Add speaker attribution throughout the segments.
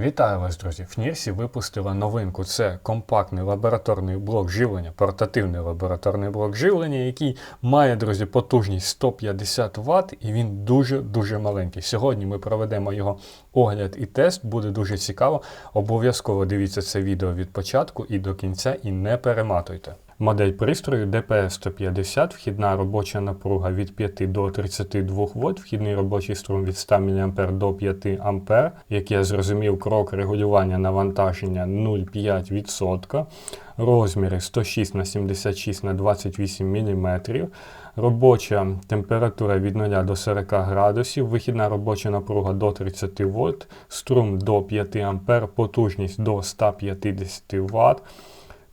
Speaker 1: Вітаю вас, друзі! Фнірсі випустила новинку. Це компактний лабораторний блок живлення, портативний лабораторний блок живлення, який має, друзі, потужність 150 Вт і він дуже-дуже маленький. Сьогодні ми проведемо його огляд і тест, буде дуже цікаво. Обов'язково дивіться це відео від початку і до кінця, і не перематуйте. Модель пристрою DPS 150, вхідна робоча напруга від 5 до 32 Вт, вхідний робочий струм від 100 мА до 5 А, як я зрозумів, крок регулювання навантаження 0,5%, розміри 106 на 76 на 28 мм, робоча температура від 0 до 40 градусів, вихідна робоча напруга до 30 Вт, струм до 5 А, потужність до 150 Вт.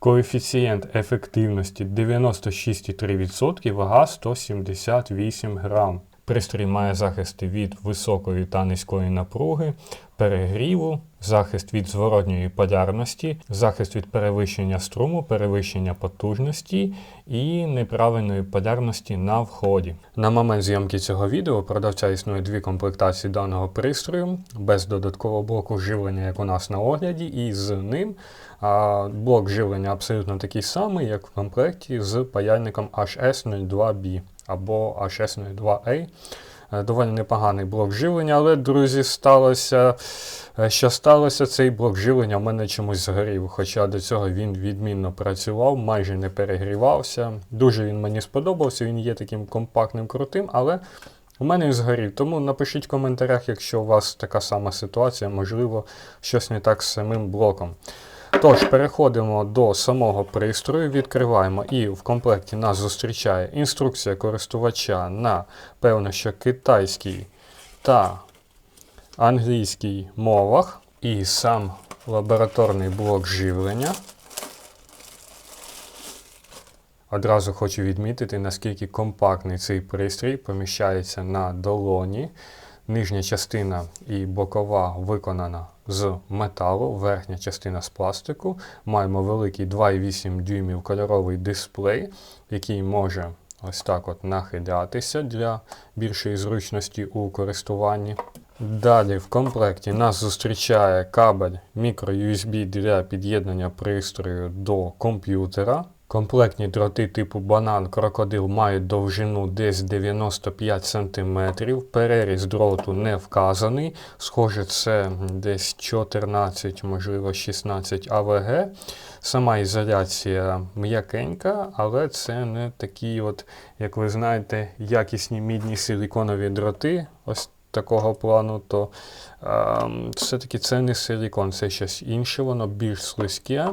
Speaker 1: Коефіцієнт ефективності 96,3%, вага 178 грам. Пристрій має захисти від високої та низької напруги, перегріву, захист від зворотньої полярності, захист від перевищення струму, перевищення потужності і неправильної полярності на вході. На момент зйомки цього відео продавця існує дві комплектації даного пристрою без додаткового блоку живлення, як у нас на огляді, і з ним а, блок живлення абсолютно такий самий, як в комплекті з паяльником HS02B або HS02A. Е, доволі непоганий блок живлення, але, друзі, сталося, е, що сталося, цей блок живлення в мене чомусь згорів. Хоча до цього він відмінно працював, майже не перегрівався. Дуже він мені сподобався, він є таким компактним, крутим, але у мене він згорів. Тому напишіть в коментарях, якщо у вас така сама ситуація, можливо, щось не так з самим блоком. Тож, переходимо до самого пристрою, відкриваємо, і в комплекті нас зустрічає інструкція користувача на певно, що китайській та англійській мовах, і сам лабораторний блок живлення. Одразу хочу відмітити, наскільки компактний цей пристрій поміщається на долоні. Нижня частина і бокова виконана з металу, верхня частина з пластику. Маємо великий 2,8 дюймів кольоровий дисплей, який може ось так от нахилятися для більшої зручності у користуванні. Далі в комплекті нас зустрічає кабель microUSB для під'єднання пристрою до комп'ютера. Комплектні дроти типу банан крокодил мають довжину десь 95 см. Переріз дроту не вказаний. Схоже, це десь 14, можливо 16 АВГ. Сама ізоляція м'якенька, але це не такі, от, як ви знаєте, якісні мідні силіконові дроти. Ось такого плану, то е, все-таки це не силікон, це щось інше, воно більш слизьке,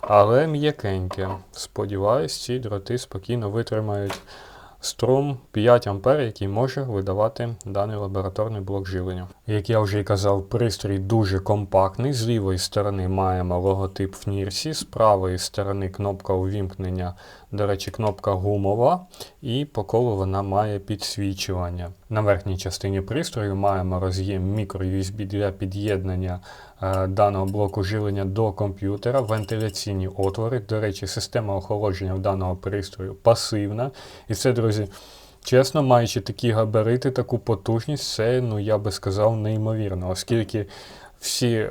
Speaker 1: але м'якеньке. Сподіваюсь, ці дроти спокійно витримають струм 5 А, який може видавати даний лабораторний блок живлення. Як я вже і казав, пристрій дуже компактний. З лівої сторони маємо логотип FNIRSI, з правої сторони кнопка увімкнення, до речі, кнопка гумова, і по колу вона має підсвічування. На верхній частині пристрою маємо роз'єм microUSB для під'єднання е, даного блоку живлення до комп'ютера, вентиляційні отвори. До речі, система охолодження в даного пристрою пасивна. І це, друзі. Чесно, маючи такі габарити, таку потужність, це, ну я би сказав, неймовірно, оскільки всі е,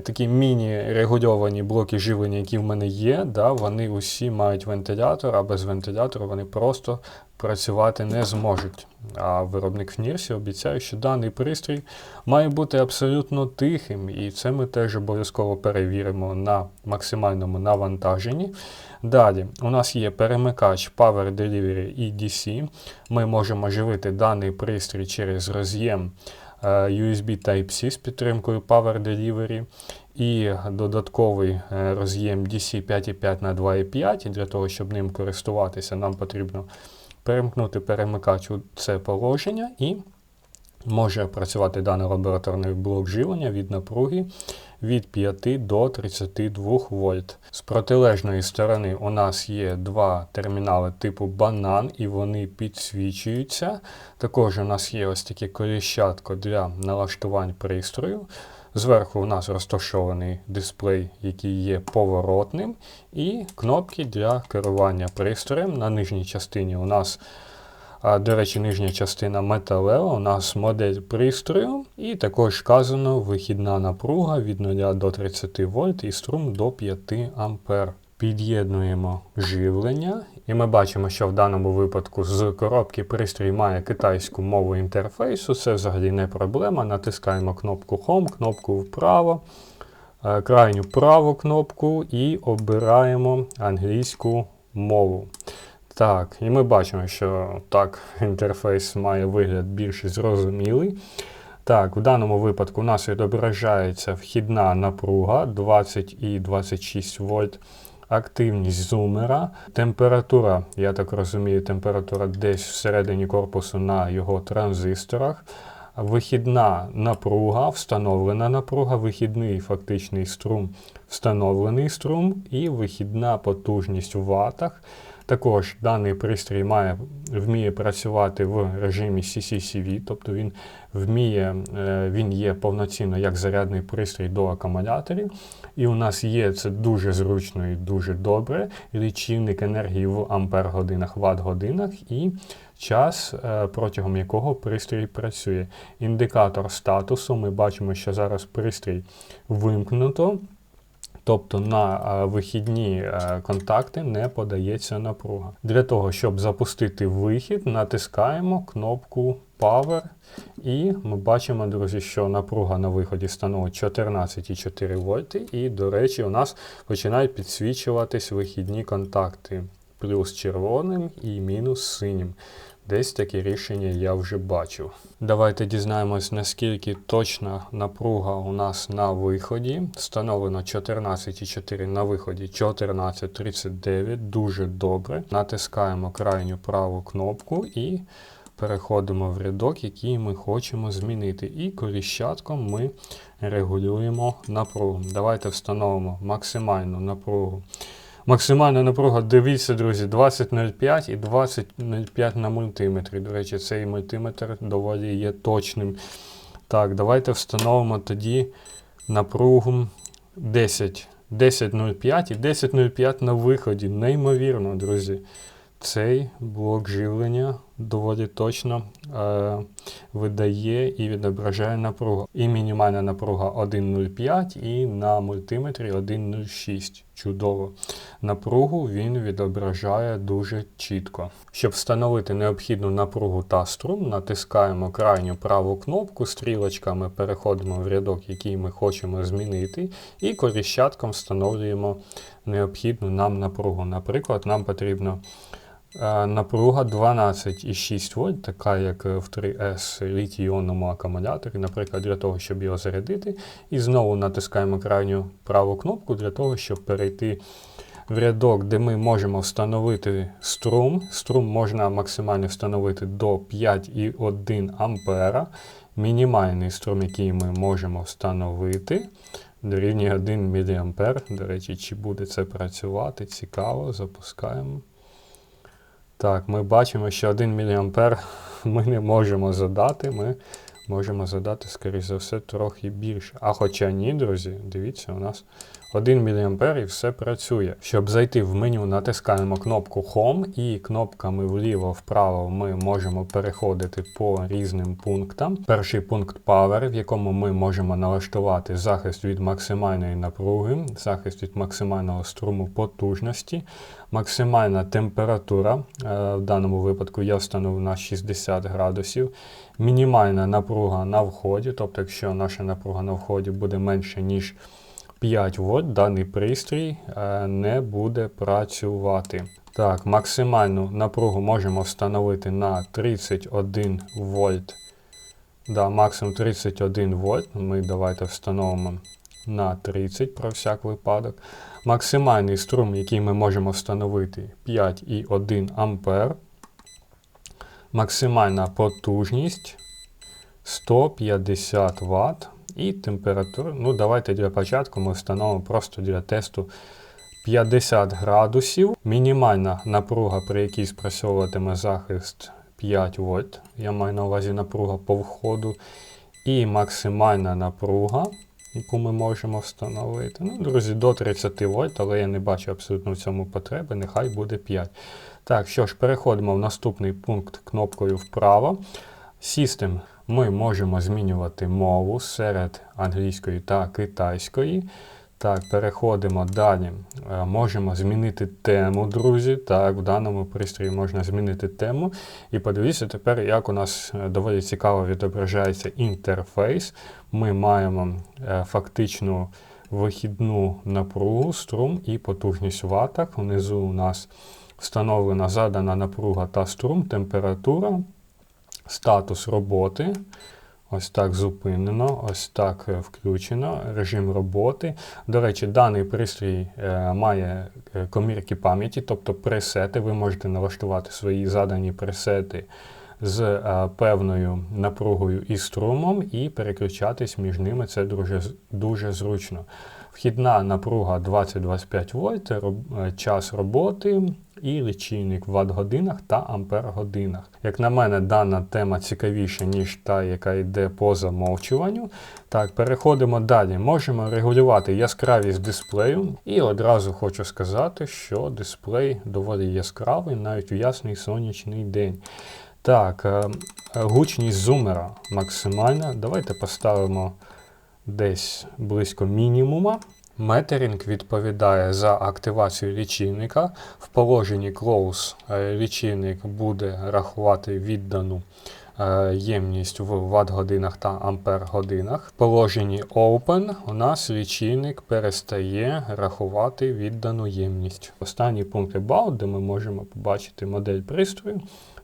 Speaker 1: такі міні-регульовані блоки живлення, які в мене є, да, вони усі мають вентилятор, а без вентилятора вони просто працювати не зможуть. А виробник в Нірсі обіцяє, що даний пристрій має бути абсолютно тихим, і це ми теж обов'язково перевіримо на максимальному навантаженні. Далі, у нас є перемикач Power Delivery і DC. Ми можемо живити даний пристрій через роз'єм. Е, USB Type-C з підтримкою Power Delivery і додатковий е, роз'єм DC 5.5 на 2.5. Для того, щоб ним користуватися, нам потрібно перемкнути перемикач у це положення і може працювати даний лабораторний блок живлення від напруги від 5 до 32 вольт. З протилежної сторони у нас є два термінали типу банан, і вони підсвічуються. Також у нас є ось таке коліщатко для налаштувань пристрою. Зверху у нас розташований дисплей, який є поворотним, і кнопки для керування пристроєм. На нижній частині у нас А, До речі, нижня частина металева, у нас модель пристрою, і також вказано вихідна напруга від 0 до 30 вольт і струм до 5 ампер. Під'єднуємо живлення, і ми бачимо, що в даному випадку з коробки пристрій має китайську мову інтерфейсу. Це взагалі не проблема. Натискаємо кнопку Home, кнопку вправо, е, крайню праву кнопку і обираємо англійську мову. Так, і ми бачимо, що так, інтерфейс має вигляд більш зрозумілий. Так, в даному випадку у нас відображається вхідна напруга 20 і 26 вольт. Активність зумера, температура, я так розумію, температура десь всередині корпусу на його транзисторах, вихідна напруга, встановлена напруга, вихідний фактичний струм, встановлений струм і вихідна потужність у ватах. Також даний пристрій має, вміє працювати в режимі CCCV, тобто він вміє, е, він є повноцінно як зарядний пристрій до акумуляторів. І у нас є це дуже зручно і дуже добре. Лічильник енергії в ампер-годинах, ватт-годинах і час, е, протягом якого пристрій працює. Індикатор статусу. Ми бачимо, що зараз пристрій вимкнуто. Тобто на е, вихідні е, контакти не подається напруга. Для того, щоб запустити вихід, натискаємо кнопку Power. І ми бачимо, друзі, що напруга на виході становить 14,4 вольти. І, до речі, у нас починають підсвічуватись вихідні контакти. Плюс червоним і мінус синім. Десь таке рішення я вже бачив. Давайте дізнаємось, наскільки точна напруга у нас на виході. Встановлено 14,4 на виході 14,39. Дуже добре. Натискаємо крайню праву кнопку і переходимо в рядок, який ми хочемо змінити. І коліщатком ми регулюємо напругу. Давайте встановимо максимальну напругу. Максимальна напруга, дивіться, друзі, 20.05 і 20.05 на мультиметрі. До речі, цей мультиметр доволі є точним. Так, давайте встановимо тоді напругу 10. 10.05 і 10.05 на виході. Неймовірно, друзі. Цей блок живлення доволі точно е, видає і відображає напругу. І мінімальна напруга 1,05 і на мультиметрі 1,06. Чудово. Напругу він відображає дуже чітко. Щоб встановити необхідну напругу та струм, натискаємо крайню праву кнопку, стрілочками переходимо в рядок, який ми хочемо змінити, і коріщатком встановлюємо необхідну нам напругу. Наприклад, нам потрібно. Е, напруга 12,6 вольт, така як в 3С літій-іонному акумуляторі, наприклад, для того, щоб його зарядити. І знову натискаємо крайню праву кнопку для того, щоб перейти в рядок, де ми можемо встановити струм. Струм можна максимально встановити до 5,1 ампера. Мінімальний струм, який ми можемо встановити. Дорівнює 1 мА. До речі, чи буде це працювати? Цікаво, запускаємо. Так, ми бачимо, що 1 мА ми не можемо задати. Ми можемо задати, скоріш за все, трохи більше. А хоча ні, друзі, дивіться, у нас 1 мА і все працює. Щоб зайти в меню, натискаємо кнопку Home і кнопками вліво-вправо ми можемо переходити по різним пунктам. Перший пункт Power, в якому ми можемо налаштувати захист від максимальної напруги, захист від максимального струму потужності, максимальна температура. Е, в даному випадку я встановив на 60 градусів. Мінімальна напруга на вході, тобто, якщо наша напруга на вході буде менше, ніж 5 вольт, даний пристрій е, не буде працювати. Так, максимальну напругу можемо встановити на 31 вольт. Да, максимум 31 вольт. Ми давайте встановимо на 30 про всяк випадок. Максимальний струм, який ми можемо встановити 5,1 ампер. Максимальна потужність 150 Вт. І температура. Ну, давайте для початку ми встановимо просто для тесту 50 градусів. Мінімальна напруга, при якій спрацьовуватиме захист 5 вольт. Я маю на увазі напруга по входу. І максимальна напруга, яку ми можемо встановити. Ну, друзі, до 30 вольт, але я не бачу абсолютно в цьому потреби, нехай буде 5. Так, що ж, переходимо в наступний пункт кнопкою вправо. System ми можемо змінювати мову серед англійської та китайської. Так, переходимо далі. Е, Можемо змінити тему, друзі. Так, в даному пристрої можна змінити тему. І подивіться тепер, як у нас е, доволі цікаво відображається інтерфейс. Ми маємо е, фактичну вихідну напругу, струм і потужність ватах. Внизу у нас встановлена задана напруга та струм, температура, статус роботи. Ось так зупинено, ось так е, включено, режим роботи. До речі, даний пристрій е, має е, комірки пам'яті, тобто пресети. Ви можете налаштувати свої задані пресети з певною напругою і струмом і переключатись між ними. Це дуже, дуже зручно. Вхідна напруга 20-25 вольт, роб- е, час роботи і лічильник в ватт-годинах та ампер-годинах. Як на мене, дана тема цікавіша, ніж та, яка йде по замовчуванню. Так, переходимо далі. Можемо регулювати яскравість дисплею. І одразу хочу сказати, що дисплей доволі яскравий навіть у ясний сонячний день. Так, е, е, гучність зумера максимальна. Давайте поставимо десь близько мінімума. Метерінг відповідає за активацію лічильника. В положенні Close е, лічильник буде рахувати віддану е, ємність в ватт-годинах та ампер-годинах. В положенні Open у нас лічильник перестає рахувати віддану ємність. Останній пункт About, де ми можемо побачити модель пристрою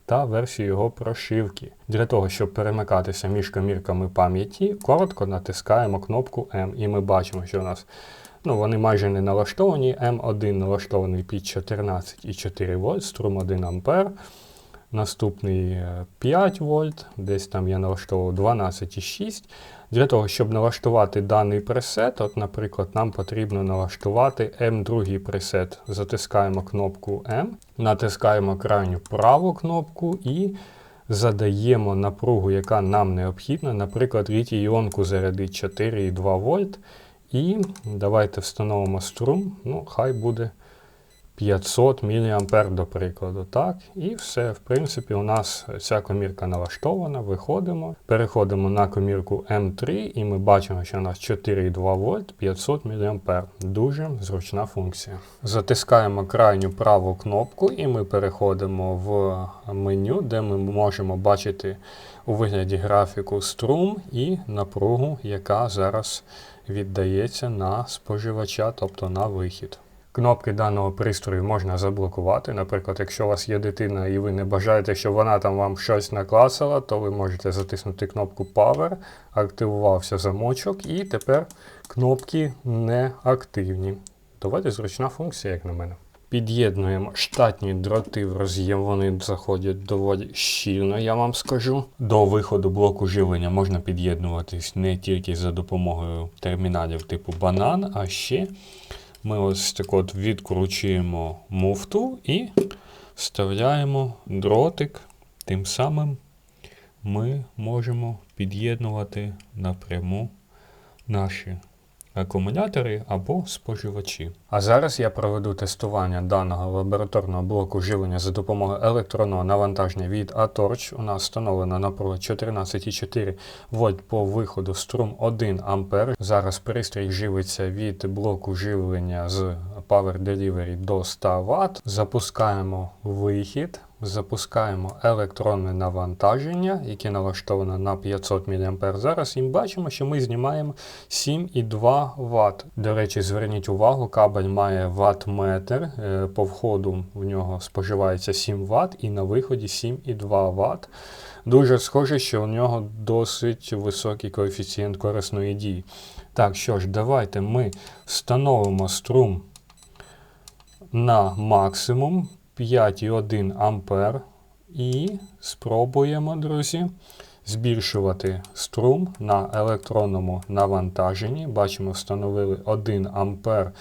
Speaker 1: та версію його прошивки. Для того, щоб перемикатися між комірками пам'яті, коротко натискаємо кнопку M, і ми бачимо, що у нас ну, вони майже не налаштовані. М1 налаштований під 14,4 вольт, струм 1 ампер. Наступний е, 5 вольт, десь там я налаштовував 12,6. Для того, щоб налаштувати даний пресет, от, наприклад, нам потрібно налаштувати M2 пресет. Затискаємо кнопку M, натискаємо крайню праву кнопку і задаємо напругу, яка нам необхідна. Наприклад, літій-іонку зарядить 4,2 вольт. І давайте встановимо струм. Ну, хай буде 500 мА, до прикладу. Так, і все. В принципі, у нас ця комірка налаштована. Виходимо, переходимо на комірку М3, і ми бачимо, що у нас 4,2 вольт 500 мА. Дуже зручна функція. Затискаємо крайню праву кнопку, і ми переходимо в меню, де ми можемо бачити у вигляді графіку струм і напругу, яка зараз віддається на споживача, тобто на вихід. Кнопки даного пристрою можна заблокувати. Наприклад, якщо у вас є дитина і ви не бажаєте, щоб вона там вам щось наклацала, то ви можете затиснути кнопку Power, активувався замочок, і тепер кнопки не активні. Доволі зручна функція, як на мене. Під'єднуємо штатні дроти в роз'єм, вони заходять доволі щільно, я вам скажу. До виходу блоку живлення можна під'єднуватись не тільки за допомогою терміналів типу банан, а ще ми ось так от відкручуємо муфту і вставляємо дротик. Тим самим ми можемо під'єднувати напряму наші акумулятори або споживачі. А зараз я проведу тестування даного лабораторного блоку живлення за допомогою електронного навантаження від Аторч. У нас встановлено напруга 14,4 вольт по виходу струм 1 ампер. Зараз пристрій живиться від блоку живлення з Power Delivery до 100 Вт. Запускаємо вихід. Запускаємо електронне навантаження, яке налаштовано на 500 мА. Зараз і бачимо, що ми знімаємо 7,2 Вт. До речі, зверніть увагу, кабель має ватт-метр. Е, По входу в нього споживається 7 Вт і на виході 7,2 Вт. Дуже схоже, що у нього досить високий коефіцієнт корисної дії. Так, що ж, давайте ми встановимо струм на максимум 5,1 ампер і спробуємо, друзі, збільшувати струм на електронному навантаженні. Бачимо, встановили 1 ампер.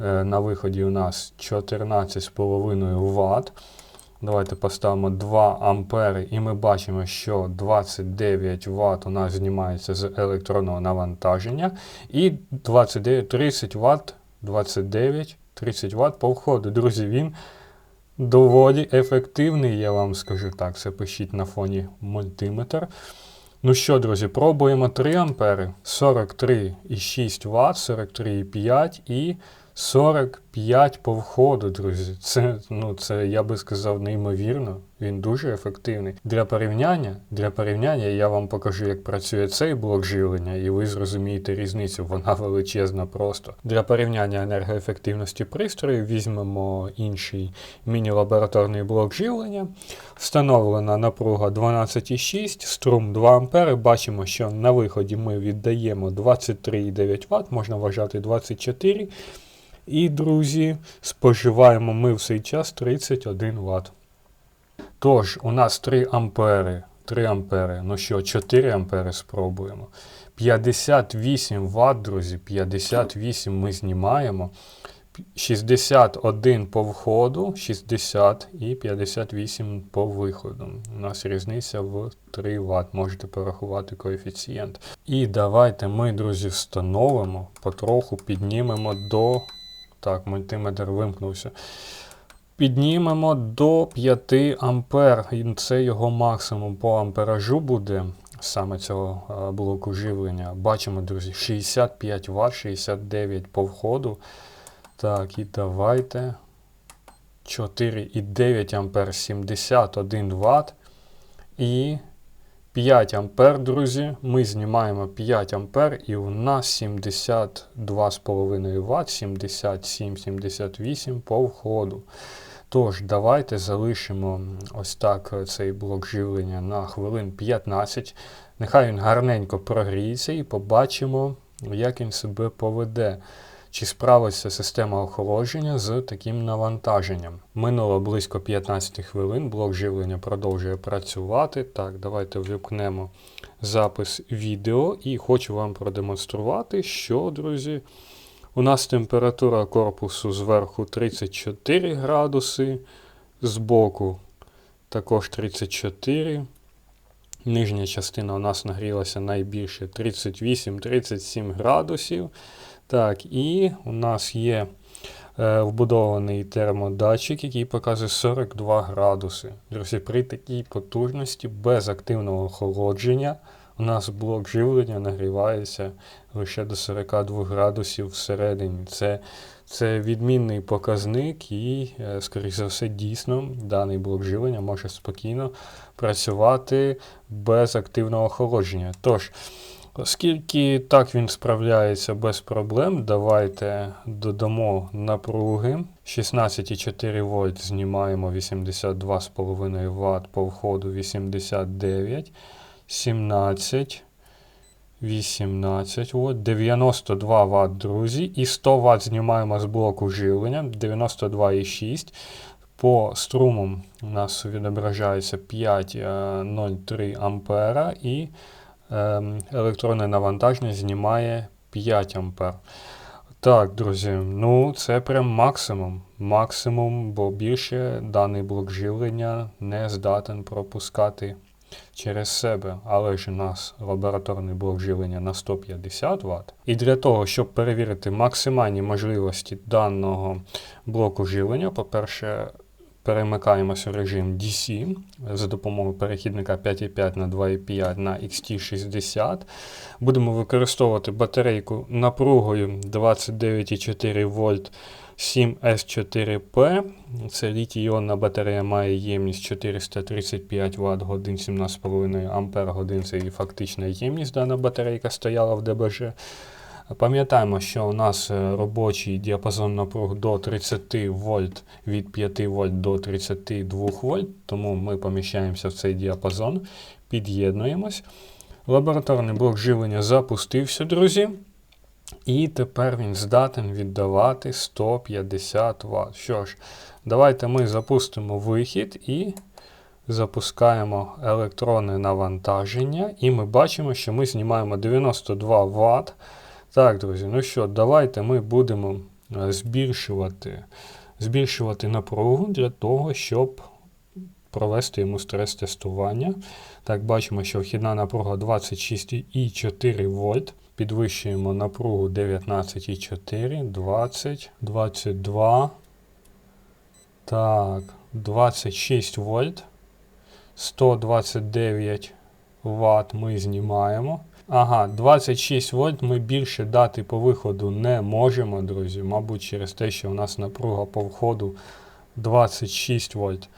Speaker 1: Е, На виході у нас 14,5 Вт. Давайте поставимо 2 ампери і ми бачимо, що 29 Вт у нас знімається з електронного навантаження. І 29, 30 Вт, 29, 30 Вт по входу. Друзі, він доволі ефективний, я вам скажу так. Це пишіть на фоні мультиметр. Ну що, друзі, пробуємо 3 А, 43,6 Вт, 43,5 і 45 по входу, друзі. Це, ну, це, я би сказав, неймовірно. Він дуже ефективний. Для порівняння, для порівняння я вам покажу, як працює цей блок живлення, і ви зрозумієте різницю, вона величезна просто. Для порівняння енергоефективності пристрою візьмемо інший міні-лабораторний блок живлення. Встановлена напруга 12,6, струм 2 А. Бачимо, що на виході ми віддаємо 23,9 Вт, можна вважати 24 і, друзі, споживаємо ми в цей час 31 Вт. Тож, у нас 3 ампери. 3 ампери. Ну що, 4 ампери спробуємо. 58 Вт, друзі, 58 ми знімаємо. 61 по входу, 60 і 58 по виходу. У нас різниця в 3 Вт. Можете порахувати коефіцієнт. І давайте ми, друзі, встановимо, потроху піднімемо до. Так, мультиметр вимкнувся. Піднімемо до 5 ампер. Це його максимум по амперажу буде саме цього блоку живлення. Бачимо, друзі, 65 Вт, 69 по входу. Так, і давайте. 4,9 ампер 71 Вт. І 5 ампер, друзі. Ми знімаємо 5 ампер і у нас 72,5 Вт, 77-78 по входу. Тож, давайте залишимо ось так цей блок живлення на хвилин 15. Нехай він гарненько прогріється і побачимо, як він себе поведе. Чи справиться система охолодження з таким навантаженням? Минуло близько 15 хвилин, блок живлення продовжує працювати. Так, давайте ввімкнемо запис відео і хочу вам продемонструвати, що, друзі, у нас температура корпусу зверху 34 градуси, збоку також 34. Нижня частина у нас нагрілася найбільше 38-37 градусів. Так, і у нас є е, вбудований термодатчик, який показує 42 градуси. Друзі, при такій потужності без активного охолодження у нас блок живлення нагрівається лише до 42 градусів всередині. Це це відмінний показник, і, е, скоріш за все, дійсно даний блок живлення може спокійно працювати без активного охолодження. Тож, Оскільки так він справляється без проблем, давайте додамо напруги. 16,4 вольт знімаємо 82,5 Вт по входу 89, 17, 18 Вт, 92 Вт, друзі. І 100 Вт знімаємо з блоку живлення 92,6. По струмам у нас відображається 5,03 А і електронне навантаження знімає 5 А. Так, друзі, ну це прям максимум. Максимум, бо більше даний блок живлення не здатен пропускати через себе. Але ж у нас лабораторний блок живлення на 150 Вт. І для того, щоб перевірити максимальні можливості даного блоку живлення, по-перше, Перемикаємося в режим DC за допомогою перехідника 5,5 на 2,5 на XT60. Будемо використовувати батарейку напругою 29,4 вольт 7S4P. Це літій-іонна батарея має ємність 435 Вт годин 17,5 Ампер годин. Це і фактична ємність. Дана батарейка стояла в ДБЖ. Пам'ятаємо, що у нас е, робочий діапазон напруг до 30 вольт від 5 вольт до 32 вольт, тому ми поміщаємося в цей діапазон, під'єднуємось. Лабораторний блок живлення запустився, друзі. І тепер він здатен віддавати 150 Вт. Що ж, давайте ми запустимо вихід і запускаємо електронне навантаження. І ми бачимо, що ми знімаємо 92 Вт. Так, друзі, ну що, давайте ми будемо е, збільшувати збільшувати напругу для того, щоб провести йому стрес-тестування. Так, бачимо, що вхідна напруга 26,4 вольт. Підвищуємо напругу 19,4, 20, 22. Так, 26 вольт. 129 Вт ми знімаємо. Ага, 26 вольт ми більше дати по виходу не можемо, друзі. Мабуть, через те, що у нас напруга по входу 26 вольт.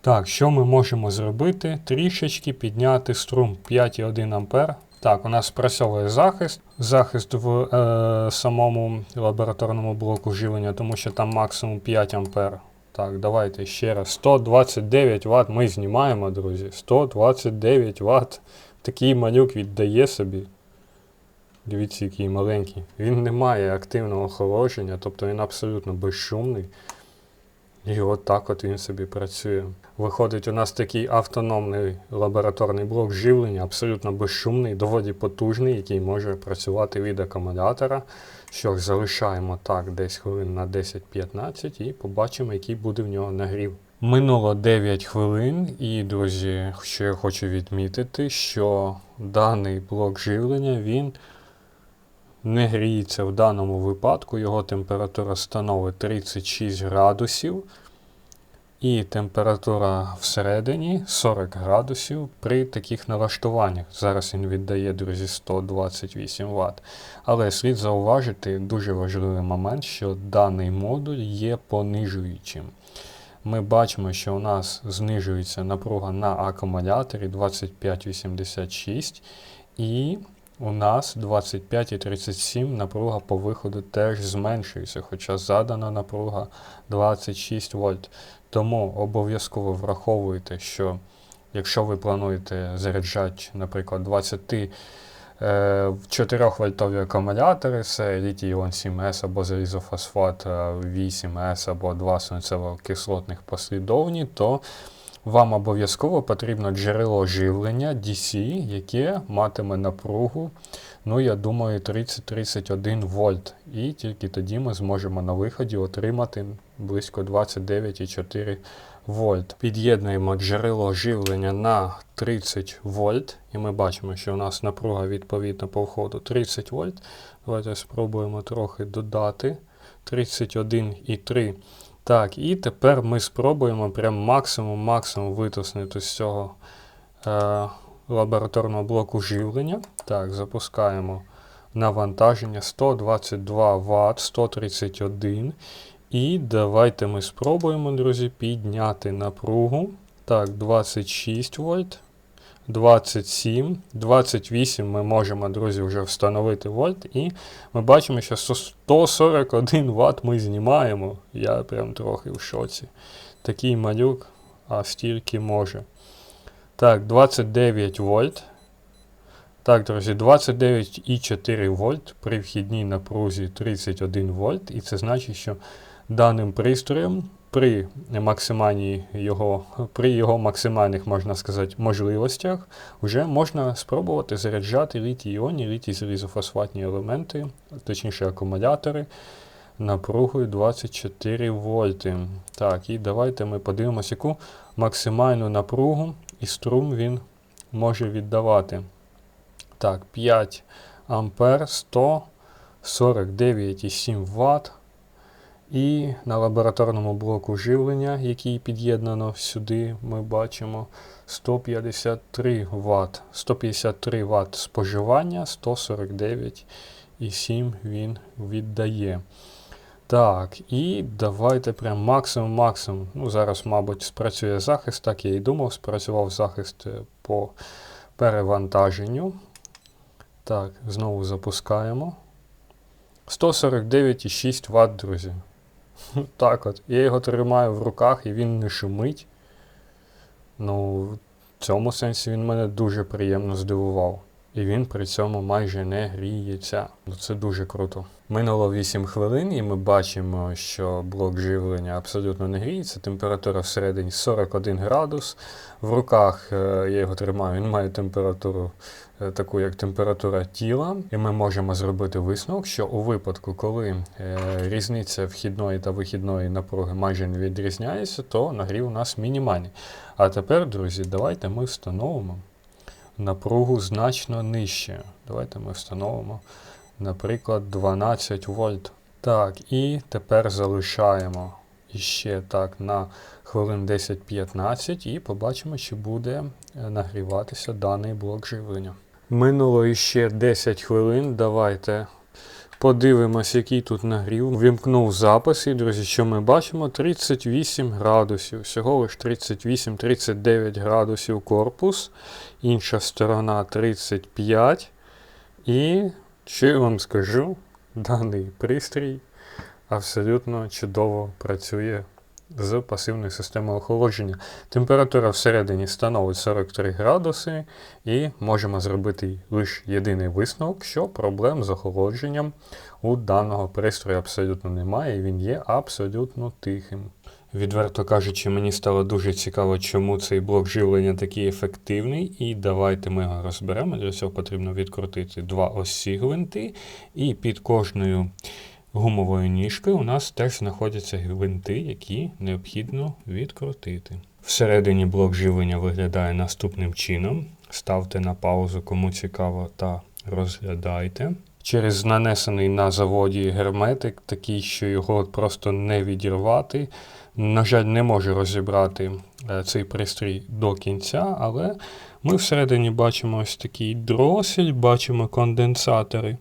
Speaker 1: Так, що ми можемо зробити? Трішечки підняти струм 5,1 ампер. Так, у нас спрацьовує захист. Захист в е, самому лабораторному блоку живлення, тому що там максимум 5 ампер. Так, давайте ще раз. 129 Вт ми знімаємо, друзі. 129 Вт. Такий малюк віддає собі. Дивіться, який маленький. Він не має активного охолодження, тобто він абсолютно безшумний. І от так от він собі працює. Виходить, у нас такий автономний лабораторний блок живлення, абсолютно безшумний, доволі потужний, який може працювати від акумулятора. Що залишаємо так десь хвилин на 10-15 і побачимо, який буде в нього нагрів. Минуло 9 хвилин, і, друзі, що я хочу відмітити, що даний блок живлення він не гріється в даному випадку. Його температура становить 36 градусів. І температура всередині 40 градусів при таких налаштуваннях. Зараз він віддає, друзі, 128 Вт. Але слід зауважити дуже важливий момент, що даний модуль є понижуючим. Ми бачимо, що у нас знижується напруга на акумуляторі 2586 і у нас 25,37 напруга по виходу теж зменшується, хоча задана напруга 26 вольт. Тому обов'язково враховуйте, що якщо ви плануєте заряджати, наприклад, 20 4 вольтові акумулятори, це літій іон 7С або залізофосфат 8С або 2 свинцево-кислотних послідовні, то вам обов'язково потрібно джерело живлення DC, яке матиме напругу, ну, я думаю, 30-31 вольт. І тільки тоді ми зможемо на виході отримати близько 29,4 вольт. Під'єднуємо джерело живлення на 30 вольт, і ми бачимо, що у нас напруга відповідно по входу 30 вольт. Давайте спробуємо трохи додати 31,3. Так, і тепер ми спробуємо прям максимум-максимум витиснути з цього е, лабораторного блоку живлення. Так, запускаємо навантаження 122 Вт, 131. І давайте ми спробуємо, друзі, підняти напругу. Так, 26 вольт. 27, 28 ми можемо, друзі, вже встановити вольт. І ми бачимо, що 141 Вт ми знімаємо. Я прям трохи в шоці. Такий малюк, а стільки може. Так, 29 вольт. Так, друзі, 29,4 вольт при вхідній напрузі 31 вольт. І це значить, що даним пристроєм при максимальній його, при його максимальних, можна сказати, можливостях вже можна спробувати заряджати літій-іонні, літій залізофосфатні елементи, точніше акумулятори напругою 24 вольти. Так, і давайте ми подивимося, яку максимальну напругу і струм він може віддавати. Так, 5 ампер 149,7 Вт. І на лабораторному блоку живлення, який під'єднано сюди, ми бачимо 153 Вт. 153 Вт споживання, 149,7 він віддає. Так, і давайте прям максимум-максимум. Ну, Зараз, мабуть, спрацює захист, так я і думав, спрацював захист по перевантаженню. Так, знову запускаємо. 149,6 Вт, друзі. Так от. Я його тримаю в руках і він не шумить. Ну, в цьому сенсі він мене дуже приємно здивував. І він при цьому майже не гріється. Ну, Це дуже круто. Минуло 8 хвилин, і ми бачимо, що блок живлення абсолютно не гріється. Температура всередині 41 градус. В руках е, я його тримаю, він має температуру таку, як температура тіла. І ми можемо зробити висновок, що у випадку, коли е, різниця вхідної та вихідної напруги майже не відрізняється, то нагрів у нас мінімальний. А тепер, друзі, давайте ми встановимо напругу значно нижче. Давайте ми встановимо, наприклад, 12 вольт. Так, і тепер залишаємо іще так на хвилин 10-15 і побачимо, чи буде е, нагріватися даний блок живлення. Минуло іще 10 хвилин. Давайте подивимось, який тут нагрів. Вімкнув запис, і, друзі, що ми бачимо? 38 градусів. Всього лиш 38-39 градусів корпус. Інша сторона 35. І що я вам скажу, даний пристрій абсолютно чудово працює з пасивною системою охолодження. Температура всередині становить 43 градуси, і можемо зробити лише єдиний висновок, що проблем з охолодженням у даного пристрою абсолютно немає, і він є абсолютно тихим. Відверто кажучи, мені стало дуже цікаво, чому цей блок живлення такий ефективний, і давайте ми його розберемо. Для цього потрібно відкрутити два ось ці гвинти, і під кожною гумовою ніжкою у нас теж знаходяться гвинти, які необхідно відкрутити. Всередині блок живлення виглядає наступним чином. Ставте на паузу, кому цікаво, та розглядайте. Через нанесений на заводі герметик, такий, що його просто не відірвати. На жаль, не можу розібрати е, цей пристрій до кінця, але ми всередині бачимо ось такий дросель, бачимо конденсатори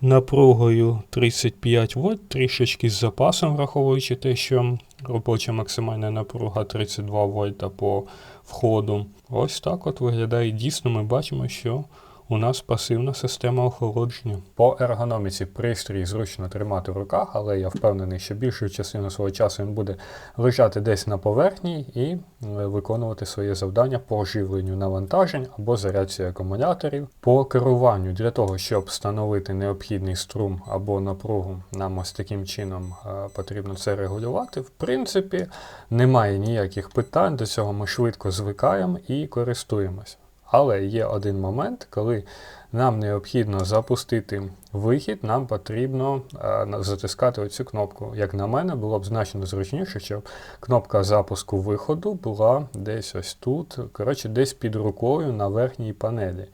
Speaker 1: напругою 35 вольт, трішечки з запасом, враховуючи те, що робоча максимальна напруга 32 вольта по входу. Ось так от виглядає. Дійсно, ми бачимо, що у нас пасивна система охолодження. По ергономіці пристрій зручно тримати в руках, але я впевнений, що більшу частину свого часу він буде лежати десь на поверхні і е, виконувати своє завдання по живленню навантажень або зарядці акумуляторів. По керуванню для того, щоб встановити необхідний струм або напругу, нам ось таким чином е, потрібно це регулювати. В принципі, немає ніяких питань, до цього ми швидко звикаємо і користуємось. Але є один момент, коли нам необхідно запустити вихід, нам потрібно е, затискати оцю кнопку. Як на мене, було б значно зручніше, щоб кнопка запуску виходу була десь ось тут, коротше, десь під рукою на верхній панелі.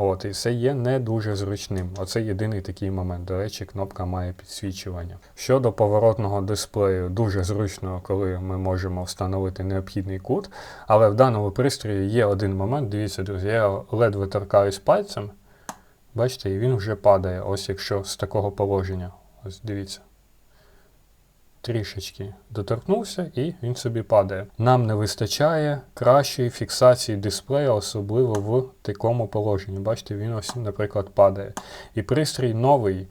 Speaker 1: От, І це є не дуже зручним. Оце єдиний такий момент. До речі, кнопка має підсвічування. Щодо поворотного дисплею, дуже зручно, коли ми можемо встановити необхідний кут. Але в даному пристрої є один момент. Дивіться, друзі, я ледве торкаюсь пальцем. Бачите, і він вже падає, ось якщо з такого положення. Ось дивіться трішечки доторкнувся і він собі падає. Нам не вистачає кращої фіксації дисплея, особливо в такому положенні. Бачите, він ось, наприклад, падає. І пристрій новий.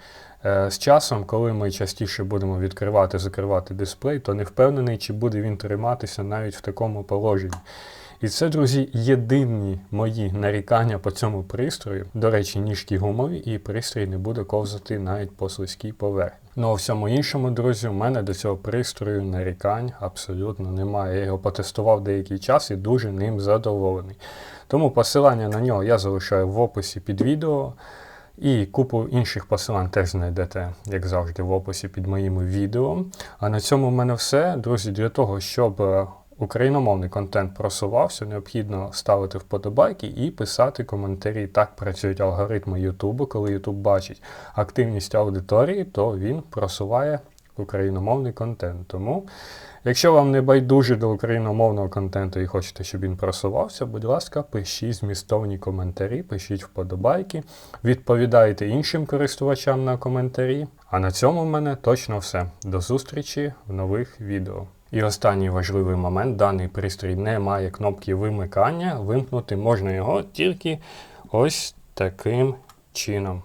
Speaker 1: Е, з часом, коли ми частіше будемо відкривати закривати дисплей, то не впевнений, чи буде він триматися навіть в такому положенні. І це, друзі, єдині мої нарікання по цьому пристрою. До речі, ніжки гумові, і пристрій не буде ковзати навіть по слизькій поверхні. Ну а всьому іншому, друзі, у мене до цього пристрою нарікань абсолютно немає. Я його потестував деякий час і дуже ним задоволений. Тому посилання на нього я залишаю в описі під відео. І купу інших посилань теж знайдете, як завжди, в описі під моїми відео. А на цьому в мене все. Друзі, для того, щоб е, україномовний контент просувався, необхідно ставити вподобайки і писати коментарі. Так працюють алгоритми Ютубу. Коли Ютуб бачить активність аудиторії, то він просуває україномовний контент. Тому, якщо вам не байдуже до україномовного контенту і хочете, щоб він просувався, будь ласка, пишіть змістовні коментарі, пишіть вподобайки, відповідайте іншим користувачам на коментарі. А на цьому в мене точно все. До зустрічі в нових відео. І останній важливий момент, даний пристрій не має кнопки вимикання, вимкнути можна його тільки ось таким чином.